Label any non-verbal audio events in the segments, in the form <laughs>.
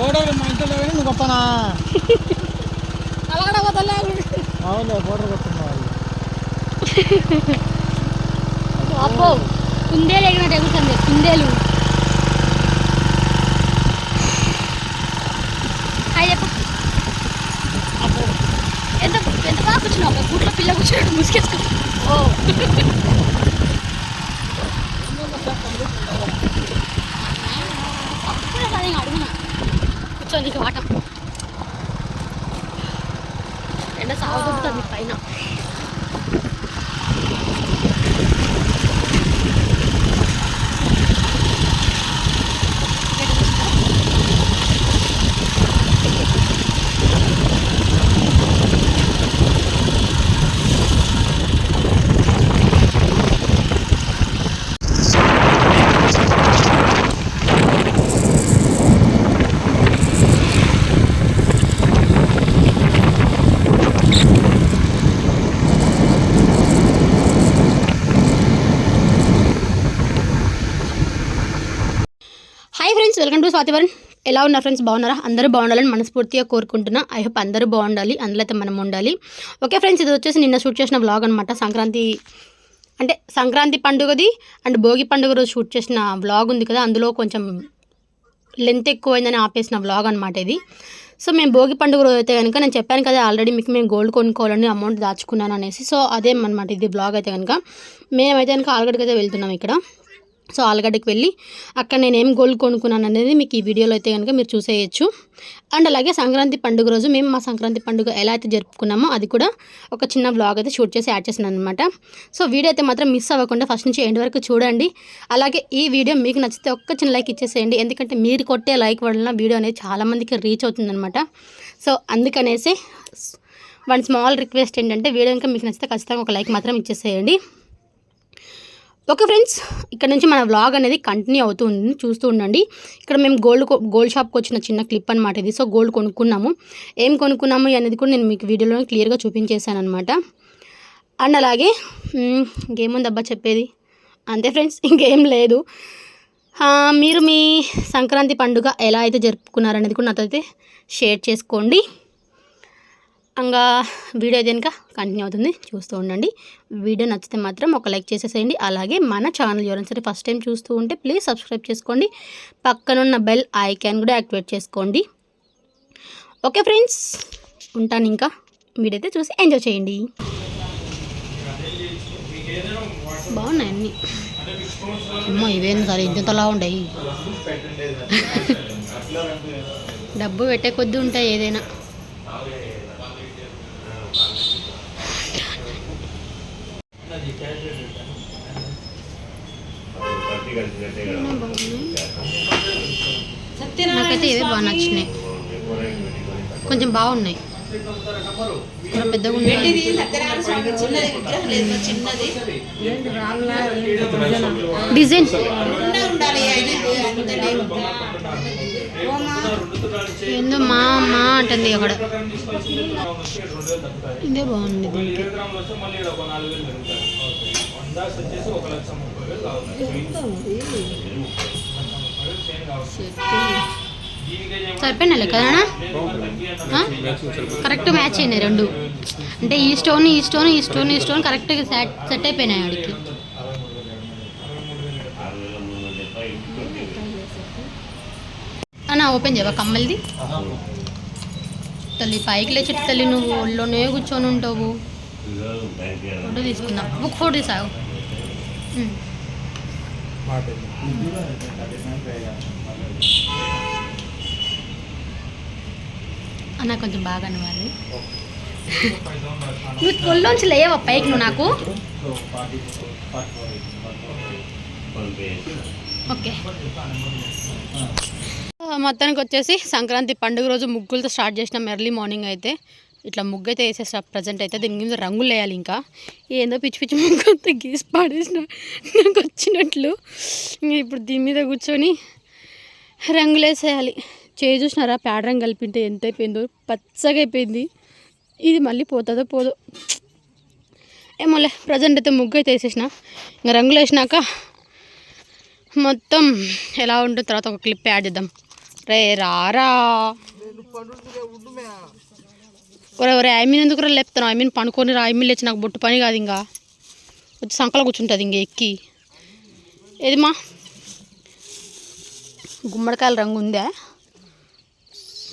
ఫోటోలు మా ఇంట్లో లేవని నువ్వు పోతలే. అవును ఫోటో కొట్టుకున్నావు అబ్బో కుందేలు ఎగినట్టు ఎగురుతుంది కుందేలు. ఎంత ఎంత బాగా కూర్చున్నావు? గుట్లో పిల్ల కూర్చున్నట్టు ముసుకేసుకో ఓ అప్పుడే కదా ఇంకా అడుగునా కూర్చోండి నీకు వాటం ఎండ సాగుతుంది పైన హాయ్ ఫ్రెండ్స్ వెల్కమ్ టు స్వాతివరన్ ఎలా ఉన్నారు ఫ్రెండ్స్ బాగున్నారా? అందరూ బాగుండాలని మనస్ఫూర్తిగా కోరుకుంటున్నా. ఐ హోప్ అందరూ బాగుండాలి అందులో అయితే మనం ఉండాలి. ఓకే ఫ్రెండ్స్ ఇది వచ్చేసి నిన్న షూట్ చేసిన వ్లాగ్ అనమాట సంక్రాంతి అంటే సంక్రాంతి పండుగది అండ్ భోగి పండుగ రోజు షూట్ చేసిన వ్లాగ్ ఉంది కదా అందులో కొంచెం లెంత్ ఎక్కువైందని ఆపేసిన వ్లాగ్ అనమాట ఇది. సో మేము భోగి పండుగ రోజు అయితే కనుక నేను చెప్పాను కదా ఆల్రెడీ మీకు మేము గోల్డ్ కొనుక్కోవాలని అమౌంట్ దాచుకున్నాను అనేసి. సో అదేమనమాట ఇది బ్లాగ్ అయితే కనుక మేమైతే కనుక ఆల్రెడీకి అయితే వెళ్తున్నాం ఇక్కడ. సో ఆలుగడ్డకి వెళ్ళి అక్కడ నేను ఏం గోల్డ్ కొనుక్కున్నాను అనేది మీకు ఈ వీడియోలో అయితే కనుక మీరు చూసేయచ్చు. అండ్ అలాగే సంక్రాంతి పండుగ రోజు మేము మా సంక్రాంతి పండుగ ఎలా అయితే జరుపుకున్నామో అది కూడా ఒక చిన్న బ్లాగ్ అయితే షూట్ చేసి యాడ్ చేసినాను అనమాట సో వీడియో అయితే మాత్రం మిస్ అవ్వకుండా ఫస్ట్ నుంచి ఎండ్ వరకు చూడండి. అలాగే ఈ వీడియో మీకు నచ్చితే ఒక్క చిన్న లైక్ ఇచ్చేసేయండి. ఎందుకంటే మీరు కొట్టే లైక్ వల్ల వీడియో అనేది చాలామందికి రీచ్ అవుతుందన్నమాట సో అందుకనేసి వన్ స్మాల్ రిక్వెస్ట్ ఏంటంటే వీడియో ఇంకా మీకు నచ్చితే ఖచ్చితంగా ఒక లైక్ మాత్రం ఇచ్చేసేయండి. ఓకే ఫ్రెండ్స్ ఇక్కడ నుంచి మన వ్లాగ్ అనేది కంటిన్యూ అవుతుంది చూస్తూ ఉండండి. ఇక్కడ మేము గోల్డ్ గోల్డ్ షాప్కి వచ్చిన చిన్న క్లిప్ అనమాట ఇది. సో గోల్డ్ కొనుక్కున్నాము. ఏం కొనుక్కున్నాము అనేది కూడా నేను మీకు వీడియోలో క్లియర్గా చూపించేశాను అనమాట అండ్ అలాగే ఇంకేముందబ్బా చెప్పేది? అంతే ఫ్రెండ్స్ <laughs> ఇంకేం లేదు. మీరు మీ సంక్రాంతి పండుగ ఎలా అయితే జరుపుకున్నారనేది కూడా నాతో అయితే షేర్ చేసుకోండి. ఇంకా వీడియో అయితే కంటిన్యూ అవుతుంది చూస్తూ ఉండండి. వీడియో నచ్చితే మాత్రం ఒక లైక్ చేసేసేయండి. అలాగే మన ఛానల్ ఎవరైనా సరే ఫస్ట్ టైం చూస్తూ ఉంటే ప్లీజ్ సబ్స్క్రైబ్ చేసుకోండి. పక్కనున్న బెల్ ఐకాన్ కూడా యాక్టివేట్ చేసుకోండి. ఓకే ఫ్రెండ్స్ ఉంటాను ఇంకా. వీడియో అయితే చూసి ఎంజాయ్ చేయండి. బాగున్నాయి అన్నీ. అమ్మో ఇవేం సరే? ఇంతలా ఉండయి. డబ్బు పెట్టే కొద్దీ ఉంటాయి ఏదైనా. నాకైతే ఇవే బాగా నచ్చినాయి కొంచెం బాగున్నాయి కొంచెం పెద్దగా ఉన్నాయి డిజైన్ ఏందో మా మా అంటుంది అక్కడ. ఇదే బాగుంది. సరిపోయినా కదనా కరెక్ట్ మ్యాచ్ అయినాయి రెండు. అంటే ఈ స్టోన్ ఈ స్టోన్ ఈ స్టోన్ ఈ స్టోన్ కరెక్ట్గా సెట్ సెట్ అయిపోయినాయి ఆడికి. అన్న ఓపెన్ చేయవా కమ్మల్ది? తల్లి పైకి లేచి తల్లి నువ్వు ఒళ్ళోనే కూర్చొని ఉంటావు. ఫోటో తీసుకుందాం. ఒక ఫోటో తీసావు. అన్న కొంచెం బాగా అనివ్వాలి. నువ్వు ఒళ్ళోంచి లేవా పైకి నువ్వు నాకు? ఓకే. మొత్తానికి వచ్చేసి సంక్రాంతి పండుగ రోజు ముగ్గులతో స్టార్ట్ చేసినాం ఎర్లీ మార్నింగ్ అయితే. ఇట్లా ముగ్గు అయితే వేసేసా ప్రజెంట్ అయితే దీని మీద రంగులు వేయాలి ఇంకా. ఏందో పిచ్చి పిచ్చి ముగ్గు అంతా గీసి పాడేసిన నాకు వచ్చినట్లు ఇప్పుడు దీని మీద కూర్చొని రంగులు వేసేయాలి. చేయి చూసినారా? పేడ రంగు కలిపింటే ఎంత అయిపోయిందో. పచ్చగా అయిపోయింది. ఇది మళ్ళీ పోతుందో పోదో. ఏమోలే ప్రజెంట్ అయితే ముగ్గు అయితే వేసేసిన. ఇంకా రంగులు వేసినాక మొత్తం ఎలా ఉంటుంది తర్వాత ఒక క్లిప్ యాడ్ చేద్దాం. రే రారా. ఒరే ఒరే ఐ మీన్ ఎందుకు లేపుతాను ఐ మీన్ పనుకొని రా. ఐ మీన్ లేచి నాకు బొట్టు పని కాదు ఇంకా. వచ్చి సంకలో కూర్చుంటుంది ఇంక ఎక్కి. ఏది మా గుమ్మడికాయల రంగు ఉందా?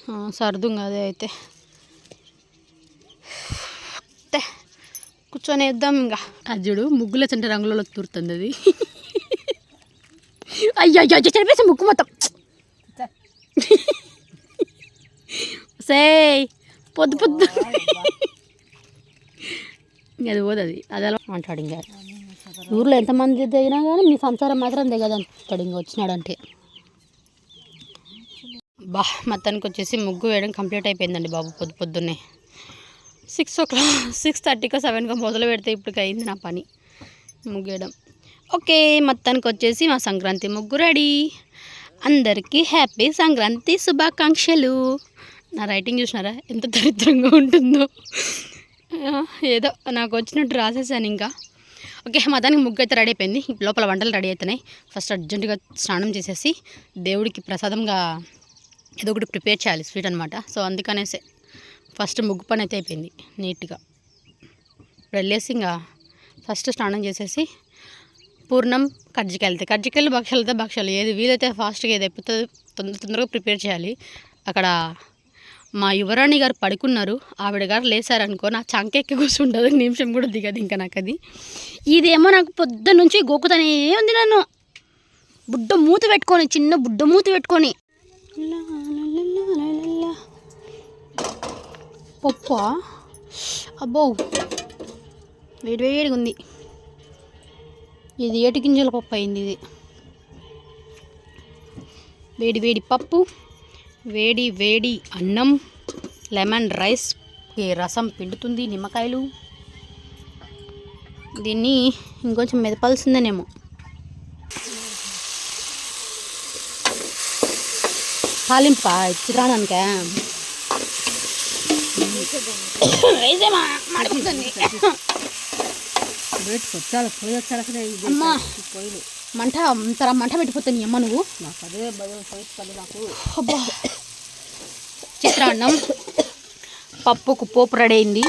ఆ, సర్దుంగా అదే అయితే. కూర్చొని వేద్దాం ఇంకా. అది చూడు ముగ్గుల చెంటే రంగులలో తూరుతుంది అది. <laughs> అయ్యో అయ్యో అయ్యో చెరిపేసి ముగ్గు మొత్తం. సే పొద్దు పొద్దు. <laughs> అది పోదు అది అది అలా అంటాడు ఇంకా. ఊర్లో ఎంతమంది దిగినా కానీ మీ సంసారం మాత్రం దిగదంటాడు ఇంకా వచ్చినాడంటే. బా మొత్తానికి వచ్చేసి ముగ్గు వేయడం కంప్లీట్ అయిపోయిందండి బాబు పొద్దు పొద్దున్నే. సిక్స్ ఓ క్లాక్ సిక్స్ థర్టీకో సెవెన్కో మొదలు పెడితే ఇప్పుడు అయింది నా పని. ముగ్గు వేయడం. ఓకే మొత్తానికి వచ్చేసి మా సంక్రాంతి ముగ్గు రెడీ. అందరికీ హ్యాపీ సంక్రాంతి శుభాకాంక్షలు. నా రైటింగ్ చూసినారా? ఎంత దరిద్రంగా ఉంటుందో. ఏదో నాకు వచ్చినట్టు రాసేసాను ఇంకా. ఓకే మొత్తానికి ముగ్గు అయితే రెడీ అయిపోయింది. లోపల వంటలు రెడీ అవుతున్నాయి. ఫస్ట్ అర్జెంటుగా స్నానం చేసేసి దేవుడికి ప్రసాదంగా ఏదో ఒకటి ప్రిపేర్ చేయాలి స్వీట్ అనమాట సో అందుకనేసే ఫస్ట్ ముగ్గు పని అయితే అయిపోయింది నీట్గా. ఇప్పుడు వెళ్ళేసి ఇంకా ఫస్ట్ స్నానం చేసేసి పూర్ణం కజ్జికాయలతో కజ్జికాయలు భక్షాలు భక్షాలు. ఏది వీలైతే ఫాస్ట్గా ఏది అయిపోతుందో తొందర తొందరగా ప్రిపేర్ చేయాలి. అక్కడ మా యువరాణి గారు పడుకున్నారు. ఆవిడ గారు లేసారనుకో నా చంకెక్కి కూర్చుంటుంది. నిమిషం కూడా దిగదు ఇంకా నాకు అది. ఇదేమో నాకు పొద్దు నుంచి గోకుతనే ఉంది నన్ను. బుడ్డ మూత పెట్టుకొని చిన్న బుడ్డ మూత పెట్టుకొని. పప్ప? అబ్బో వేడి వేడిగా ఉంది. ఇది ఏటి గింజల పప్పు అయింది ఇది. వేడి వేడి పప్పు వేడి వేడి అన్నం లెమన్ రైస్ ఈ రసం పిండుతుంది నిమ్మకాయలు. దీన్ని ఇంకొంచెం మెదపాల్సిందేనేమో. తాలింపా మాడిపోతుంది. <laughs> పెట్టుకో చాలా పొయ్యి వచ్చాక అమ్మా! పొయ్యిలు మంట అంతరా మంట పెట్టిపోతాను అమ్మ నువ్వు? నాకు అదే భయం నాకు. అబ్బా! చిత్రాన్నం పప్పుకు పోపు రెడీ అయింది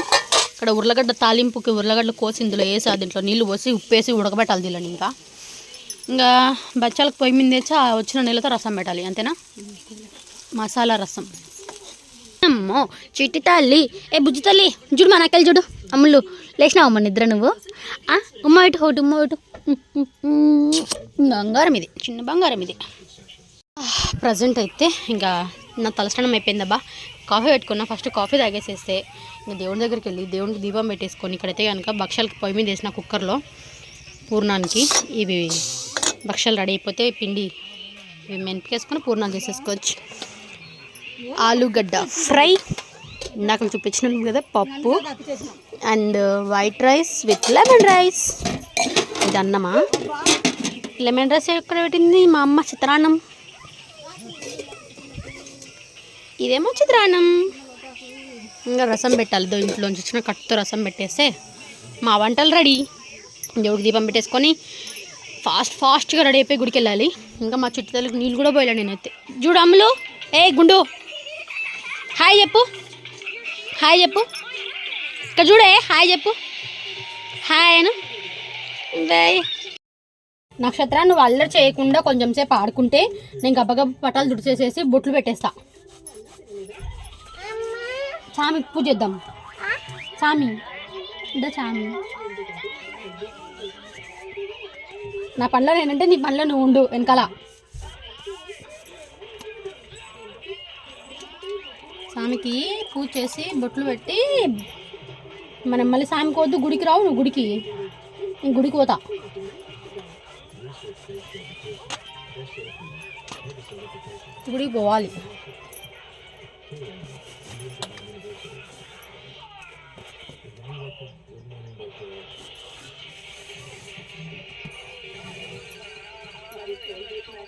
ఇక్కడ ఉర్లగడ్డ తాలింపుకి ఉర్లగడ్డ కోసి ఇందులో వేసి దీంట్లో నీళ్ళు పోసి ఉప్పు వేసి ఉడకబెట్టాలి దీనిని ఇంకా. ఇంకా బచ్చాలకు పొయ్యి మీద తెచ్చి ఆ వచ్చిన నీళ్ళతో రసం పెట్టాలి అంతేనా? మసాలా రసం. అమ్మో చిట్టి తల్లి. ఏ బుజ్జి తల్లి చూడు మా నక్కలు చూడు. అమ్ములు లేచినావు అమ్మ నిద్ర నువ్వు? ఉమ్మ ఇటు ఒకటి ఉమ్మ ఇటు. బంగారం ఇది చిన్న బంగారం ఇది. ప్రజెంట్ అయితే ఇంకా నా తలస్నానం అయిపోయిందబ్బా కాఫీ పెట్టుకున్నా ఫస్ట్ కాఫీ తాగేసేస్తే ఇంకా దేవుని దగ్గరికి వెళ్ళి దేవునికి దీపం పెట్టేసుకొని ఇక్కడైతే కనుక భక్షాలకి పొయ్యి మీద వేసిన కుక్కర్లో పూర్ణానికి ఇవి భక్షాలు రెడీ అయిపోతే పిండి ఇవి మెంతికేసుకొని పూర్ణాలు చేసేసుకోవచ్చు ఆలుగడ్డ ఫ్రై. ఇందాక చూపించినాను కదా pappu and white rice with lemon rice. ఇది అన్నమా లెమన్ రైస్ ఎక్కడ పెట్టింది? మా అమ్మ చిత్రాన్నం. ఇదేమో చిత్రాన్నం. ఇంకా రసం పెట్టాలి దో ఇంట్లోంచి వచ్చిన కట్టుతో రసం పెట్టేస్తే మా వంటలు రెడీ. దేవుడికి దీపం పెట్టేసుకొని ఫాస్ట్ ఫాస్ట్గా రెడీ అయిపోయి గుడికి వెళ్ళాలి ఇంకా మా చుట్టుదలకు నీళ్ళు కూడా పోయాలి నేనైతే. చూడు అమ్ములు. ఏ గుండు. హాయ్ చెప్పు. హాయ్ చెప్పు. ఇక్కడ చూడే హాయ్ చెప్పు. హాయ్ అను. బాయ్. నక్షత్ర నువ్వు అల్లరి చేయకుండా కొంచెం సేపు ఆడుకుంటే నేను గబ్బగబ్బ పటాలు దుడిచేసేసి బొట్లు పెట్టేస్తా. సామి పూజ చేద్దాం. సామి ఇంకా సామి నా పనిలో నేనంటే నీ పనిలో నువ్వు ఉండు వెనకాల. स्वाम की पूजे बोटल बटी मन मल्ल स्वाम को गुड़ की राव गुड़ की गुड़ को गुड़ पोवाली Thank.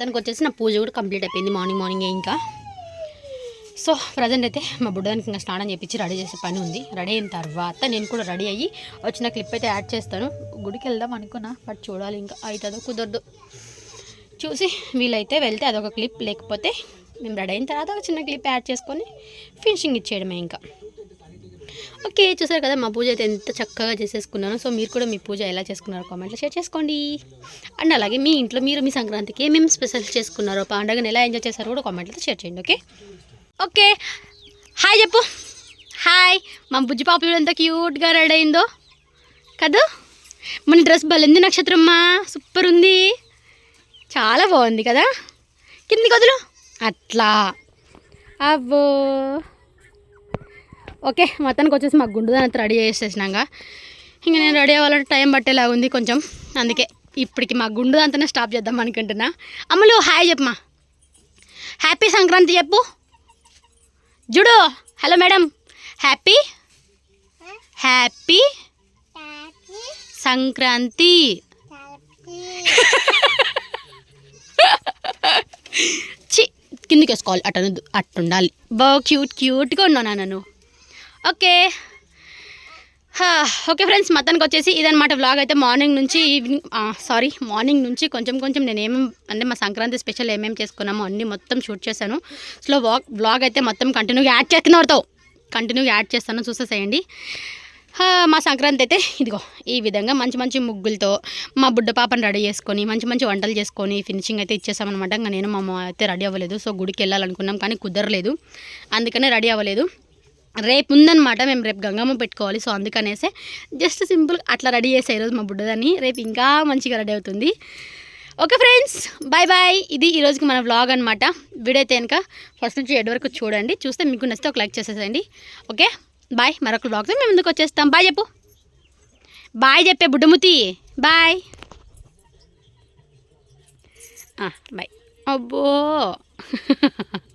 మొత్తానికి వచ్చేసి నా పూజ కూడా కంప్లీట్ అయిపోయింది. మార్నింగ్ మార్నింగే ఇంకా. సో ప్రజెంట్ అయితే మా బుడ్డానికి ఇంకా స్నానం చేయించి రెడీ చేసే పని ఉంది. రెడీ అయిన తర్వాత నేను కూడా రెడీ అయ్యి వచ్చిన క్లిప్ అయితే యాడ్ చేస్తాను. గుడికి వెళ్దాం అనుకున్నా బట్ చూడాలి ఇంకా అవుతుందో కుదరదు. చూసి వీలైతే వెళ్తే అదొక క్లిప్ లేకపోతే మేము రెడీ అయిన తర్వాత ఒక చిన్న క్లిప్ యాడ్ చేసుకొని ఫినిషింగ్ ఇచ్చేయడమే ఇంకా. ఓకే చూసారు కదా మా పూజ అయితే ఎంత చక్కగా చేసేసుకున్నాను. సో మీరు కూడా మీ పూజ ఎలా చేసుకున్నారో కామెంట్లో షేర్ చేసుకోండి. అండ్ అలాగే మీ ఇంట్లో మీరు మీ సంక్రాంతికి ఏమేమి స్పెషల్ చేసుకున్నారో పండుగను ఎలా ఎంజాయ్ చేశారో కూడా కామెంట్లో షేర్ చేయండి ఓకే? ఓకే హాయ్ చెప్పు. హాయ్ మా బుజ్జి పాప ఎంత క్యూట్గా రెడీ అయిందో. కదా? మన డ్రెస్ బలింది నక్షత్రమ్మా సూపర్ ఉంది. చాలా బాగుంది కదా? కిందికి వదులు. అట్లా. అబ్బో. ఓకే మొత్తానికి వచ్చేసి మాకు గుండు దాని రెడీ చేసేసినాక ఇంకా నేను రెడీ అవ్వాలంటే టైం పట్టేలాగా ఉంది కొంచెం. అందుకే ఇప్పటికి మా గుండు స్టాప్ చేద్దాం అనుకుంటున్నా. అమ్మలు హాయ్ చెప్పమా. హ్యాపీ సంక్రాంతి చెప్పు. జుడు hello madam. Happy? Happy Sankranti. చి కిందికి వేసుకోవాలి అటు అట్టుండాలి. అట్టు ఉండాలి బాగా క్యూట్ క్యూట్గా ఉన్నాను నన్ను? ఓకే. ఓకే ఫ్రెండ్స్ మొత్తానికి వచ్చేసి ఇదనమాట వ్లాగ్ అయితే మార్నింగ్ నుంచి ఈవినింగ్ సారీ మార్నింగ్ నుంచి కొంచెం కొంచెం నేను ఏమేమి అంటే మా సంక్రాంతి స్పెషల్ ఏమేమి చేసుకున్నామో అన్నీ మొత్తం షూట్ చేశాను. సో వ్లాగ్ వ్లాగ్ అయితే మొత్తం కంటిన్యూగా యాడ్ చేస్తున్న వారితో కంటిన్యూగా యాడ్ చేస్తాను చూసేసేయండి. మా సంక్రాంతి అయితే ఇదిగో ఈ విధంగా మంచి మంచి ముగ్గులతో మా బుడ్డ పాపను రెడీ చేసుకొని మంచి మంచి వంటలు చేసుకొని ఫినిషింగ్ అయితే ఇచ్చేసామన్నమాట. ఇంకా నేను మా అయితే రెడీ అవ్వలేదు. సో గుడికి వెళ్ళాలనుకున్నాం కానీ కుదరలేదు. అందుకనే రెడీ అవ్వలేదు. రేపు ఉందన్నమాట మేము రేపు గంగమ్మ పెట్టుకోవాలి సో అందుకనేసే జస్ట్ సింపుల్ అట్లా రెడీ చేసే ఈరోజు మా బుడ్డదని రేపు ఇంకా మంచిగా రెడీ అవుతుంది. ఓకే ఫ్రెండ్స్ బాయ్ బాయ్ ఇది ఈరోజుకి మన వ్లాగ్ అనమాట వీడైతే కనుక ఫస్ట్ నుంచి ఎడ్ వరకు చూడండి చూస్తే మీకు నచ్చితే ఒక లైక్ చేసేసేయండి. ఓకే బాయ్ మరొక వ్లాగ్తో మేము ముందుకు వచ్చేస్తాం. బాయ్ చెప్పు. బాయ్ చెప్పే బుడ్డముతి. బాయ్. బాయ్. అబ్బో. <laughs>